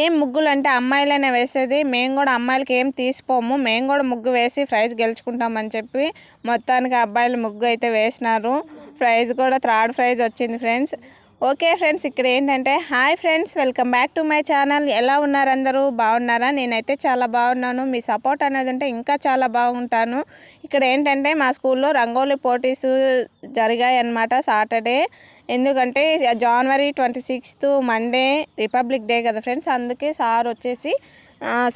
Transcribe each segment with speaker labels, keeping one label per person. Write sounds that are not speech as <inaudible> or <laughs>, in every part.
Speaker 1: ఏం ముగ్గులు అంటే అమ్మాయిలనే వేసేది. మేము కూడా అమ్మాయిలకి ఏం తీసిపోము. మేము కూడా ముగ్గు వేసి ప్రైజ్ గెలుచుకుంటామని చెప్పి మొత్తానికి అబ్బాయిలు ముగ్గు అయితే వేసినారు. ప్రైజ్ కూడా థర్డ్ ప్రైజ్ వచ్చింది ఫ్రెండ్స్. ఓకే ఫ్రెండ్స్ ఇక్కడ ఏంటంటే hi friends welcome back to my channel. ఎలా ఉన్నారు అందరూ? బాగున్నారా? నేనైతే చాలా బాగున్నాను. మీ సపోర్ట్ అనేది ఉంటే ఇంకా చాలా బాగుంటాను. ఇక్కడ ఏంటంటే మా స్కూల్లో రంగోలీ పోటీస్ జరిగాయి అన్నమాట సాటర్డే. ఎందుకంటే జనవరి twenty sixth Monday Republic Day కదా ఫ్రెండ్స్ అందుకే సార్ వచ్చేసి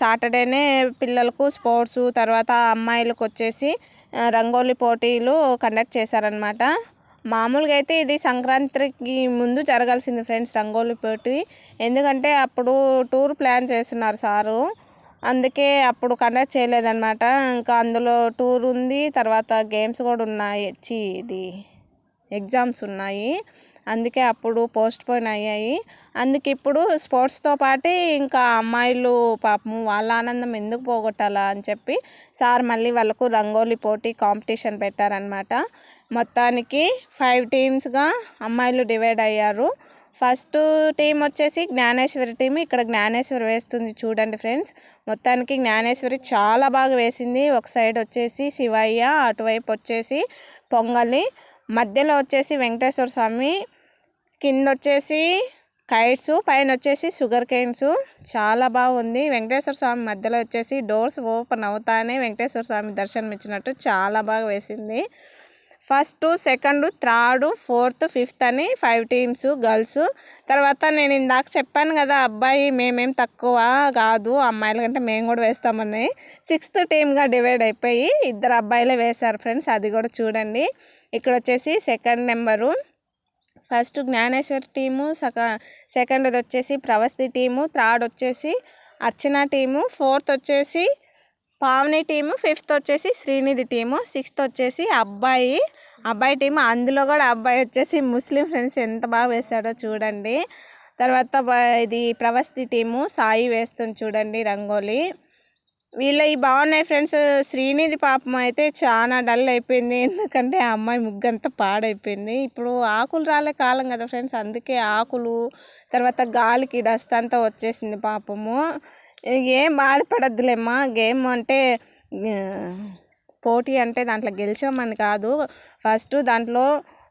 Speaker 1: సాటర్డేనే పిల్లలకు స్పోర్ట్స్ తర్వాత అమ్మాయిలకు వచ్చేసి రంగోలీ పోటీలు కండక్ట్ చేశారనమాట మామూలుగా అయితే ఇది సంక్రాంతికి ముందు జరగాల్సింది ఫ్రెండ్స్ రంగోలీ పోటీ. ఎందుకంటే అప్పుడు టూర్ ప్లాన్ చేస్తున్నారు సారు. అందుకే అప్పుడు కండక్ట్ చేయలేదన్నమాట. ఇంకా అందులో టూర్ ఉంది తర్వాత గేమ్స్ కూడా ఉన్నాయి. ఇది. ఎగ్జామ్స్ ఉన్నాయి. అందుకే అప్పుడు పోస్ట్ పోన్ అయ్యాయి. అందుకే ఇప్పుడు స్పోర్ట్స్తో పాటు ఇంకా అమ్మాయిలు పాపము వాళ్ళ ఆనందం ఎందుకు పోగొట్టాలా అని చెప్పి సార్ మళ్ళీ వాళ్ళకు రంగోలీ పోటీ కాంపిటీషన్ పెట్టారనమాట మొత్తానికి ఫైవ్ టీమ్స్గా అమ్మాయిలు డివైడ్ అయ్యారు. ఫస్ట్ టీం వచ్చేసి జ్ఞానేశ్వరి టీం ఇక్కడ జ్ఞానేశ్వరి వేస్తుంది చూడండి ఫ్రెండ్స్. మొత్తానికి జ్ఞానేశ్వరి చాలా బాగా వేసింది. ఒక సైడ్ వచ్చేసి శివయ్య అటువైపు వచ్చేసి పొంగలి మధ్యలో వచ్చేసి వెంకటేశ్వర స్వామి కింద వచ్చేసి కైట్స్ పైన వచ్చేసి షుగర్ కేన్స్. చాలా బాగుంది. వెంకటేశ్వర స్వామి మధ్యలో వచ్చేసి డోర్స్ ఓపెన్ అవుతానే వెంకటేశ్వర స్వామి దర్శనం ఇచ్చినట్టు చాలా బాగా వేసింది. First second third fourth fifth అని ఫైవ్ టీమ్స్ గర్ల్స్. తర్వాత నేను ఇందాక చెప్పాను కదా అబ్బాయి మేమేం తక్కువ కాదు అమ్మాయిల కంటే మేము కూడా వేస్తామని. సిక్స్త్ టీమ్గా డివైడ్ అయిపోయి ఇద్దరు అబ్బాయిలే వేశారు ఫ్రెండ్స్ అది కూడా చూడండి. ఇక్కడ వచ్చేసి second number. First Jnaneshwar team సక second వచ్చేసి ప్రవస్తి టీము థర్డ్ వచ్చేసి అర్చన టీము ఫోర్త్ వచ్చేసి పావని టీము ఫిఫ్త్ వచ్చేసి శ్రీనిధి టీము సిక్స్త్ వచ్చేసి అబ్బాయి. అబ్బాయి టీము అందులో కూడా అబ్బాయి వచ్చేసి ముస్లిం ఫ్రెండ్స్ ఎంత బాగా వేశాడో చూడండి. తర్వాత ఇది ప్రవస్తి టీము సాయి వేస్తుంది చూడండి రంగోలీ. వీళ్ళవి బాగున్నాయి ఫ్రెండ్స్. శ్రీనిధి పాపం అయితే చాలా డల్ అయిపోయింది. ఎందుకంటే ఆ అమ్మాయి ముగ్గంతా పాడైపోయింది. ఇప్పుడు ఆకులు రాలే కాలం కదా ఫ్రెండ్స్. అందుకే ఆకులు తర్వాత గాలికి డస్ట్ అంతా వచ్చేసింది పాపము. ఏం బాధపడద్దులేమ్మా. గేమ్ అంటే పోటీ అంటే దాంట్లో గెలిచామని కాదు. ఫస్ట్ దాంట్లో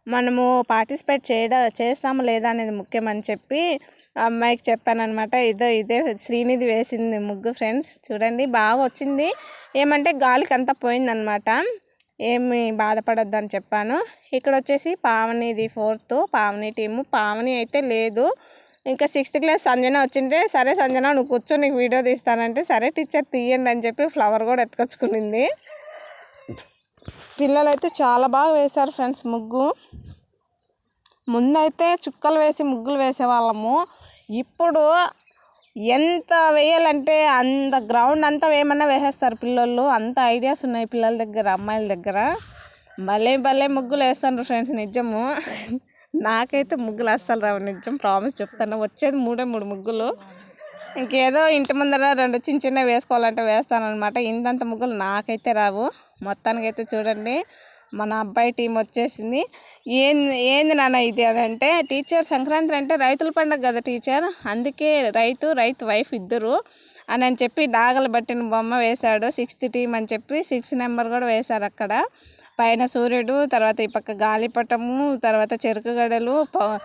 Speaker 1: మనము పార్టిసిపేట్ చేయడా చేసినామా లేదా అనేది ముఖ్యమని చెప్పి అమ్మాయికి చెప్పానమాట ఇదో ఇదే శ్రీనిధి వేసింది ముగ్గు ఫ్రెండ్స్ చూడండి బాగా వచ్చింది. ఏమంటే గాలికి అంతా పోయిందనమాట ఏమి బాధపడొద్దని అని చెప్పాను. ఇక్కడ వచ్చేసి పావనిది ఫోర్త్ పావని టీము పావని అయితే లేదు. ఇంకా సిక్స్త్ క్లాస్ సంజన వచ్చింటే సరే సంజన నువ్వు కూర్చో నీకు వీడియో తీస్తానంటే సరే టీచర్ తీయండి అని చెప్పి ఫ్లవర్ కూడా ఎత్తుకొచ్చుకునింది. పిల్లలు అయితే చాలా బాగా వేశారు ఫ్రెండ్స్ ముగ్గు. ముందైతే చుక్కలు వేసి ముగ్గులు వేసేవాళ్ళము. ఇప్పుడు ఎంత వేయాలంటే అంత గ్రౌండ్ అంతా వేయమన్నా వేసేస్తారు పిల్లలు. అంత ఐడియాస్ ఉన్నాయి పిల్లల దగ్గర అమ్మాయిల దగ్గర. భలే భలే ముగ్గులు వేస్తాను ఫ్రెండ్స్ నిజము. నాకైతే ముగ్గులు అస్సలు రావు నిజం ప్రామిస్ చెప్తాను. వచ్చేది మూడే మూడు ముగ్గులు. ఇంకేదో ఇంటి ముందర రెండు చిన్న చిన్న వేసుకోవాలంటే వేస్తానమాట ఇంతంత ముగ్గులు నాకైతే రావు. మొత్తానికైతే చూడండి. మన అబ్బాయి టీం వచ్చేసింది. ఏంది ఏంది నాన్న ఇది? అని అంటే టీచర్ సంక్రాంతి అంటే రైతుల పండుగ కదా టీచర్. అందుకే రైతు రైతు వైఫ్ ఇద్దరు. అని అని చెప్పి డాగలు పట్టిన బొమ్మ వేశాడు. సిక్స్త్ టీమ్ అని చెప్పి సిక్స్ నెంబర్ కూడా వేశారు అక్కడ. పైన సూర్యుడు తర్వాత ఈ పక్క గాలిపటము తర్వాత చెరుకు గడలు ప-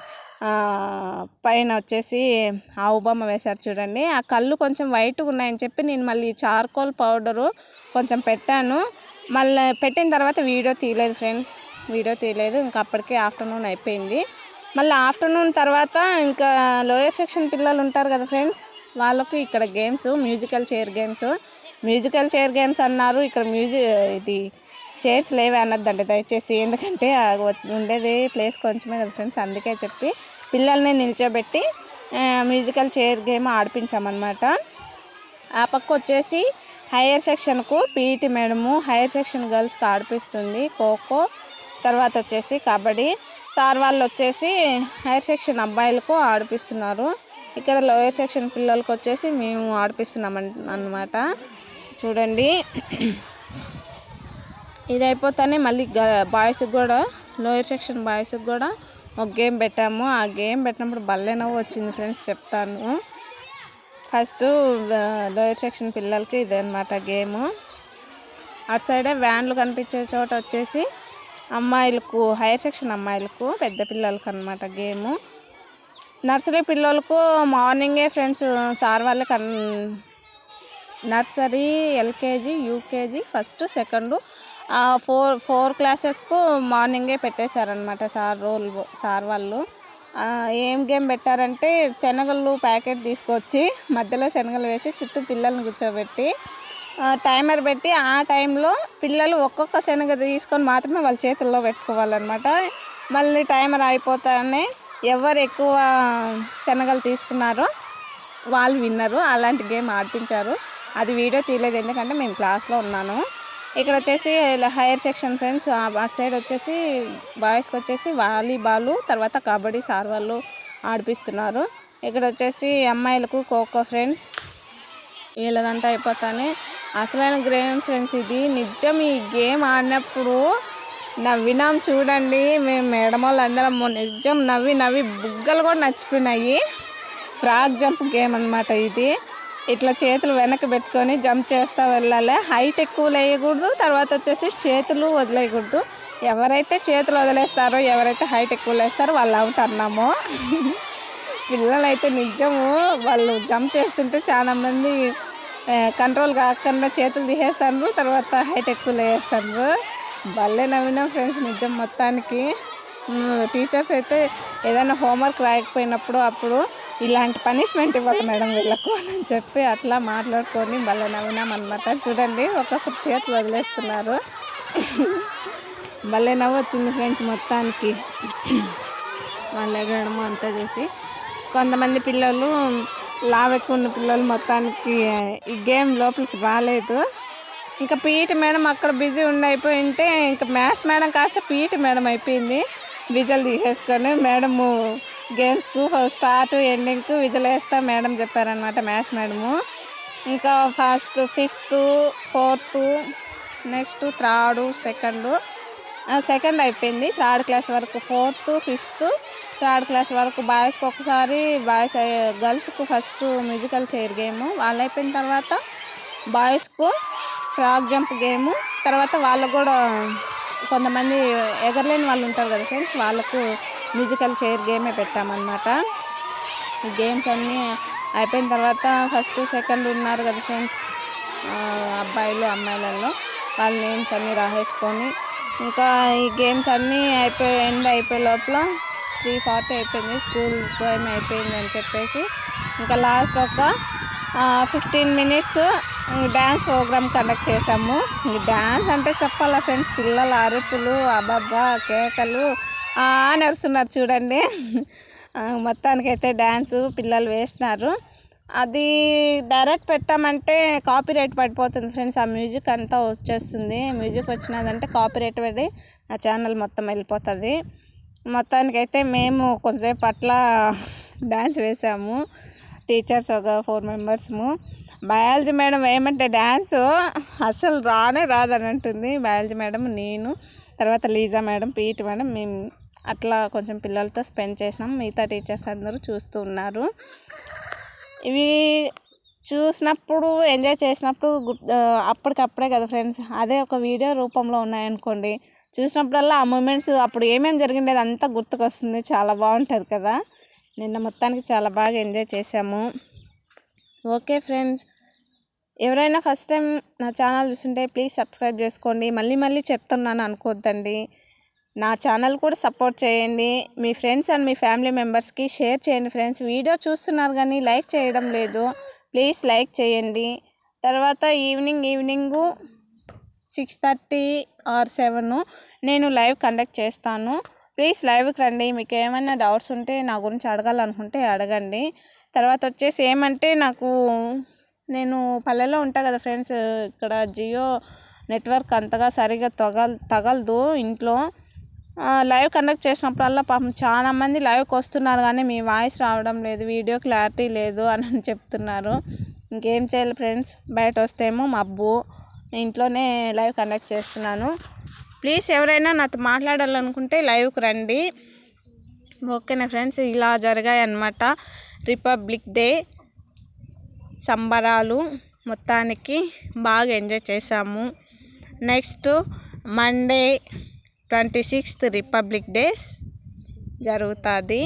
Speaker 1: పైన వచ్చేసి ఆవు బొమ్మ వేశారు చూడండి. ఆ కళ్ళు కొంచెం వైట్గా ఉన్నాయని చెప్పి నేను మళ్ళీ చార్కోల్ పౌడరు కొంచెం పెట్టాను. మళ్ళీ పెట్టిన తర్వాత వీడియో తీయలేదు ఫ్రెండ్స్. వీడియో తీయలేదు. ఇంకా అప్పటికే ఆఫ్టర్నూన్ అయిపోయింది. మళ్ళీ ఆఫ్టర్నూన్ తర్వాత ఇంకా లోయర్ సెక్షన్ పిల్లలు ఉంటారు కదా ఫ్రెండ్స్ వాళ్ళకు ఇక్కడ games musical chair games. Musical chair games అన్నారు. ఇక్కడ మ్యూజిక్ ఇది చైర్స్ లేవే అన్నదండి దయచేసి. ఎందుకంటే ఉండేది ప్లేస్ కొంచెమే కదా ఫ్రెండ్స్ అందుకే చెప్పి పిల్లల్ని నిల్చోబెట్టి మ్యూజికల్ చైర్ గేమ్ ఆడిపించామన్నమాట. ఆ పక్క వచ్చేసి హైయర్ సెక్షన్కు పీఈటీ మేడము. హైయర్ సెక్షన్ గర్ల్స్కి ఆడిపిస్తుంది ఖోఖో. తర్వాత వచ్చేసి కబడ్డీ. సార్ వాళ్ళు వచ్చేసి హైయర్ సెక్షన్ అబ్బాయిలకు ఆడిపిస్తున్నారు. ఇక్కడ లోయర్ సెక్షన్ పిల్లలకు వచ్చేసి మేము ఆడిపిస్తున్నాం అన్నమాట చూడండి. ఇది అయిపోతానే మళ్ళీ బాయ్స్కి కూడా లోయర్ సెక్షన్ బాయ్స్కి కూడా ఒక గేమ్ పెట్టాము. ఆ గేమ్ పెట్టినప్పుడు భలే నవ్వు వచ్చింది ఫ్రెండ్స్ చెప్తాను. ఫస్ట్ లోయర్ సెక్షన్ పిల్లలకి ఇదన్నమాట గేము. అటు సైడే వ్యాన్లు కనిపించే చోట వచ్చేసి అమ్మాయిలకు హైయర్ సెక్షన్ అమ్మాయిలకు పెద్ద పిల్లలకి అనమాట గేము. నర్సరీ పిల్లలకు మార్నింగే ఫ్రెండ్స్ సార్ వాళ్ళే కన్ nursery LKG UKG first second four four క్లాసెస్కు మార్నింగే పెట్టేశారనమాట సార్ రోల్ సార్ వాళ్ళు. ఏం గేమ్ పెట్టారంటే శనగలు ప్యాకెట్ తీసుకొచ్చి మధ్యలో శనగలు వేసి చుట్టూ పిల్లల్ని కూర్చోబెట్టి టైమర్ పెట్టి ఆ టైంలో పిల్లలు ఒక్కొక్క శనగ తీసుకొని మాత్రమే వాళ్ళ చేతుల్లో పెట్టుకోవాలన్నమాట. మళ్ళీ టైమర్ అయిపోతానే ఎవరు ఎక్కువ శనగలు తీసుకున్నారో వాళ్ళు విన్నరు అలాంటి గేమ్ ఆడిపించారు అది వీడియో తీయలేదు ఎందుకంటే మేము క్లాస్లో ఉన్నాను. ఇక్కడ వచ్చేసి ఇలా హైయర్ సెక్షన్ ఫ్రెండ్స్ అటు సైడ్ వచ్చేసి బాయ్స్కి వచ్చేసి వాలీబాల్ తర్వాత కబడ్డీ సార్ వాళ్ళు ఆడిపిస్తున్నారు. ఇక్కడ వచ్చేసి అమ్మాయిలకు ఖోఖో ఫ్రెండ్స్ వీళ్ళదంతా అయిపోతానే. అసలైన గేమ్ ఫ్రెండ్స్ ఇది. నిజం ఈ గేమ్ ఆడినప్పుడు నవ్వినాం చూడండి. మేము మేడం వాళ్ళందరం నిజం నవ్వి నవ్వి బుగ్గలు కూడా నచ్చిపోయినాయి. ఫ్రాక్ జంప్ గేమ్ అన్నమాట ఇది. ఇట్లా చేతులు వెనక్కి పెట్టుకొని జంప్ చేస్తూ వెళ్ళాలి. హైట్ ఎక్కువ వేయకూడదు తర్వాత వచ్చేసి చేతులు వదిలేయకూడదు. ఎవరైతే చేతులు వదిలేస్తారో ఎవరైతే హైట్ ఎక్కువ వేస్తారో వాళ్ళు అవుట్ అన్నాము. పిల్లలైతే నిజము వాళ్ళు జంప్ చేస్తుంటే చాలా మంది కంట్రోల్ కాకుండా చేతులు తీసేస్తారు తర్వాత హైట్ ఎక్కువ వేస్తారు. భలే నవ్వినాం ఫ్రెండ్స్ నిజం మొత్తానికి. టీచర్స్ అయితే ఏదైనా హోంవర్క్ రాయకపోయినప్పుడు అప్పుడు ఇలాంటి పనిష్మెంట్ ఇవ్వాలి మేడం వీళ్ళకు అని చెప్పి అట్లా మాట్లాడుకొని భలే నవ్వినాం చూడండి ఒక్కొక్కరు చేతులు వదిలేస్తున్నారు. భలే నవ్వు వచ్చింది ఫ్రెండ్స్ మొత్తానికి. వాళ్ళు ఎగడము అంతా చేసి. కొంతమంది పిల్లలు లావు ఎక్కువ ఉన్న పిల్లలు మొత్తానికి ఈ గేమ్ లోపలికి రాలేదు. ఇంకా పీఈటీ మేడం అక్కడ బిజీ ఉండి ఉంటే ఇంకా మ్యాథ్స్ మేడం కాస్త పీఈటీ మేడం అయిపోయింది. విజలు తీసేసుకొని మేడము గేమ్స్కు స్టార్ట్ ఎండింగ్కు విజులు వేస్తా మేడం చెప్పారనమాట మ్యాథ్స్ మేడము. ఇంకా first fifth fourth next third second. Second అయిపోయింది. థర్డ్ క్లాస్ వరకు ఫోర్త్ ఫిఫ్త్ థర్డ్ క్లాస్ వరకు బాయ్స్కి ఒకసారి బాయ్స్ గర్ల్స్కు ఫస్ట్ మ్యూజికల్ చైర్ గేమ్. వాళ్ళు అయిపోయిన తర్వాత బాయ్స్కు ఫ్రాక్ జంప్ గేము. తర్వాత వాళ్ళకు కూడా కొంతమంది ఎగరలేని వాళ్ళు ఉంటారు కదా ఫ్రెండ్స్ వాళ్ళకు మ్యూజికల్ చైర్ గేమే పెట్టామన్నమాట. ఈ గేమ్స్ అన్నీ అయిపోయిన తర్వాత ఫస్ట్ సెకండ్ ఉన్నారు కదా ఫ్రెండ్స్ అబ్బాయిలు అమ్మాయిలలో. వాళ్ళ నేమ్స్ అన్నీ రాసేసుకొని ఇంకా ఈ గేమ్స్ అన్నీ అయిపోయి ఎండ్ అయిపోయే లోపల త్రీ ఫార్టీ అయిపోయింది స్కూల్ టైం అయిపోయింది అని చెప్పేసి. ఇంకా లాస్ట్ ఒక fifteen minutes dance program conduct చేసాము డ్యాన్స్ అంటే చెప్పాలా ఫ్రెండ్స్? పిల్లల అరుపులు అబ్బబ్బా కేకలు నడుస్తున్నారు చూడండి. మొత్తానికైతే డ్యాన్సు పిల్లలు వేసినారు. అది డైరెక్ట్ పెట్టామంటే కాపీ రైట్ పడిపోతుంది ఫ్రెండ్స్. ఆ మ్యూజిక్ అంతా వచ్చేస్తుంది. మ్యూజిక్ వచ్చినదంటే కాపీ రైట్ పడి ఆ ఛానల్ మొత్తం వెళ్ళిపోతుంది. మొత్తానికైతే మేము కొంతసేపు అట్లా డ్యాన్స్ వేసాము. టీచర్స్ ఒక ఫోర్ మెంబర్స్ము. బయాలజీ మేడం ఏమంటే డ్యాన్స్ అసలు రానే రాదని అంటుంది. బయాలజీ మేడం నేను తర్వాత లీజా మేడం పీటీ మేడం మేము అట్లా కొంచెం పిల్లలతో స్పెండ్ చేసినాం. మిగతా టీచర్స్ అందరూ చూస్తూ ఉన్నారు. ఇవి చూసినప్పుడు ఎంజాయ్ చేసినప్పుడు అప్పటికప్పుడే కదా ఫ్రెండ్స్? అదే ఒక వీడియో రూపంలో ఉన్నాయనుకోండి. చూసినప్పుడల్లా ఆ మూమెంట్స్ అప్పుడు ఏమేమి జరిగిండేది అంతా గుర్తుకొస్తుంది. చాలా బాగుంటుంది కదా. నిన్న మొత్తానికి చాలా బాగా ఎంజాయ్ చేసాము ఓకే ఫ్రెండ్స్. ఎవరైనా ఫస్ట్ టైం నా ఛానల్ చూస్తుంటే ప్లీజ్ సబ్స్క్రైబ్ చేసుకోండి. మళ్ళీ మళ్ళీ చెప్తున్నాను అనుకోవద్దండి నా ఛానల్ కూడా సపోర్ట్ చేయండి. మీ ఫ్రెండ్స్ అండ్ మీ ఫ్యామిలీ మెంబర్స్కి షేర్ చేయండి ఫ్రెండ్స్. వీడియో చూస్తున్నారు కానీ లైక్ చేయడం లేదు. ప్లీజ్ లైక్ చేయండి. తర్వాత evening evening six thirty or seven నేను లైవ్ కండక్ట్ చేస్తాను. ప్లీజ్ లైవ్కి రండి. మీకు ఏమైనా డౌట్స్ ఉంటే నా గురించి అడగాలనుకుంటే అడగండి. తర్వాత వచ్చేసి ఏమంటే నాకు నేను పల్లెలో ఉంటా కదా ఫ్రెండ్స్ ఇక్కడ జియో నెట్వర్క్ అంతగా సరిగా తగల్ తగలదు ఇంట్లో. లైవ్ కండక్ట్ చేసినప్పుడల్లా పాపం చాలా మంది లైవ్కి వస్తున్నారు కానీ మీ వాయిస్ రావడం లేదు వీడియో క్లారిటీ లేదు అని అని <laughs> చెప్తున్నారు. ఇంకేం చేయాలి ఫ్రెండ్స్? బయట వస్తేమో మబ్బు. ఇంట్లోనే లైవ్ కండక్ట్ చేస్తున్నాను. ప్లీజ్ ఎవరైనా నాతో మాట్లాడాలనుకుంటే లైవ్కి రండి. ఓకేనా ఫ్రెండ్స్? ఇలా జరిగాయి అన్నమాట రిపబ్లిక్ డే సంబరాలు మొత్తానికి బాగా ఎంజాయ్ చేసాము next Monday twenty sixth Republic days జరుగుతుంది.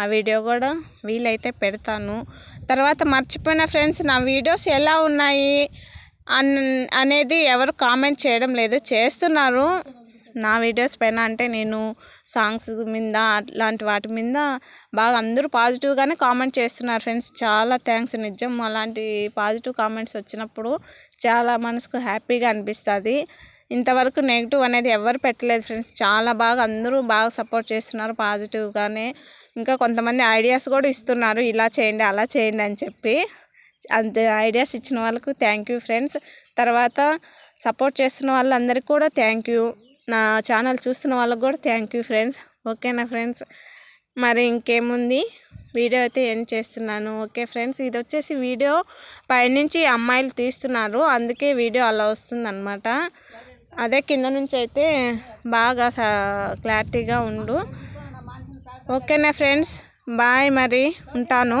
Speaker 1: ఆ వీడియో కూడా వీలైతే పెడతాను. తర్వాత మర్చిపోయిన ఫ్రెండ్స్ నా వీడియోస్ ఎలా ఉన్నాయి? అన్ అనేది ఎవరు కామెంట్ చేయడం లేదు. చేస్తున్నారు. నా వీడియోస్ పైన అంటే నేను సాంగ్స్ మీద అట్లాంటి వాటి మీద బాగా అందరూ పాజిటివ్గానే కామెంట్ చేస్తున్నారు ఫ్రెండ్స్. చాలా థ్యాంక్స్ నిజం. అలాంటి పాజిటివ్ కామెంట్స్ వచ్చినప్పుడు చాలా మనసుకు హ్యాపీగా అనిపిస్తుంది. ఇంతవరకు నెగిటివ్ అనేది ఎవరు పెట్టలేదు ఫ్రెండ్స్. చాలా బాగా అందరూ బాగా సపోర్ట్ చేస్తున్నారు పాజిటివ్గానే. ఇంకా కొంతమంది ఐడియాస్ కూడా ఇస్తున్నారు. ఇలా చేయండి అలా చేయండి అని చెప్పి. అంతే ఐడియాస్ ఇచ్చిన వాళ్ళకు థ్యాంక్ యూ ఫ్రెండ్స్ తర్వాత సపోర్ట్ చేస్తున్న వాళ్ళందరికీ కూడా థ్యాంక్ యూ నా ఛానల్ చూస్తున్న వాళ్ళకి కూడా థ్యాంక్ యూ ఫ్రెండ్స్ ఓకేనా ఫ్రెండ్స్ మరి ఇంకేముంది? వీడియో అయితే ఏం చేస్తున్నాను. ఓకే ఫ్రెండ్స్ ఇది వచ్చేసి వీడియో పైనుంచి అమ్మాయిలు తీస్తున్నారు. అందుకే వీడియో అలా వస్తుంది అదే కింద నుంచి అయితే బాగా క్లారిటీగా ఉండు. ఓకేనా ఫ్రెండ్స్ బాయ్ మరి. ఉంటాను.